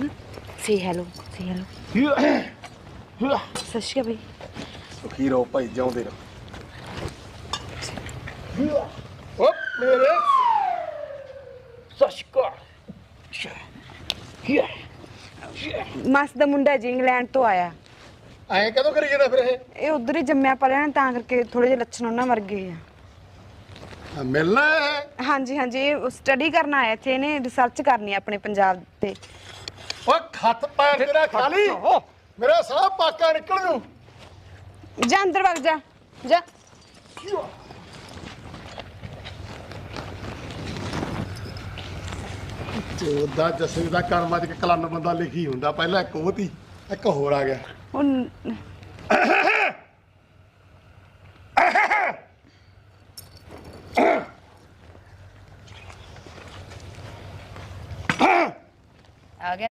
ਸੇ hello ਸੇ hello ਸਤਿ ਸ਼੍ਰੀ ਅਕਾਲ ਬਈ ਸੁਖੀ ਰਹੋ ਭਾਈ ਜਿਉਂਦੇ ਰਹੋ ਓ ਮੇਰੇ ਸਸ਼ਕਾ ਮਾਸ ਦਾ ਮੁੰਡਾ ਜੀ ਇੰਗਲੈਂਡ ਤੋਂ ਆਇਆ ਐਂ ਕਦੋਂ ਕਰੀ ਜਾਂਦਾ ਫਿਰ ਇਹ ਇਹ ਉਧਰ ਹੀ ਜੰਮਿਆ ਪਲਿਆ ਨਾ ਤਾਂ ਕਰਕੇ ਥੋੜੇ ਜਿਹੇ ਲੱਛਣ ਉਹਨਾਂ ਵਰਗੇ ਆ ਆ, ਮਿਲਣਾ ਹੈ ਹਾਂਜੀ ਹਾਂਜੀ ਇਹ ਸਟੱਡੀ ਕਰਨ ਆਇਆ ਇੱਥੇ ਇਹਨੇ ਰਿਸਰਚ ਕਰਨੀ ਆ ਆਪਣੇ ਪੰਜਾਬ ਤੇ ਓਏ ਖੱਤ ਪੈਰ ਤੇਰਾ ਖਾਲੀ। ਮੇਰਾ ਸਾਹ ਪਾਕਾ ਨਿਕਲ ਨੂੰ ਜਾ ਅੰਦਰ ਵਗ ਜਾ। ਜਾ। ਚੋਦਾ ਜਸੇ ਦਾ ਕਰਮਾਂ ਚ ਕਲਨ ਬੰਦਾ ਲਿਖੀ ਹੁੰਦਾ ਪਹਿਲਾਂ ਇੱਕ ਉਹ ਤੀ ਇੱਕ ਹੋਰ ਆ ਗਿਆ। ਆ ਗਿਆ।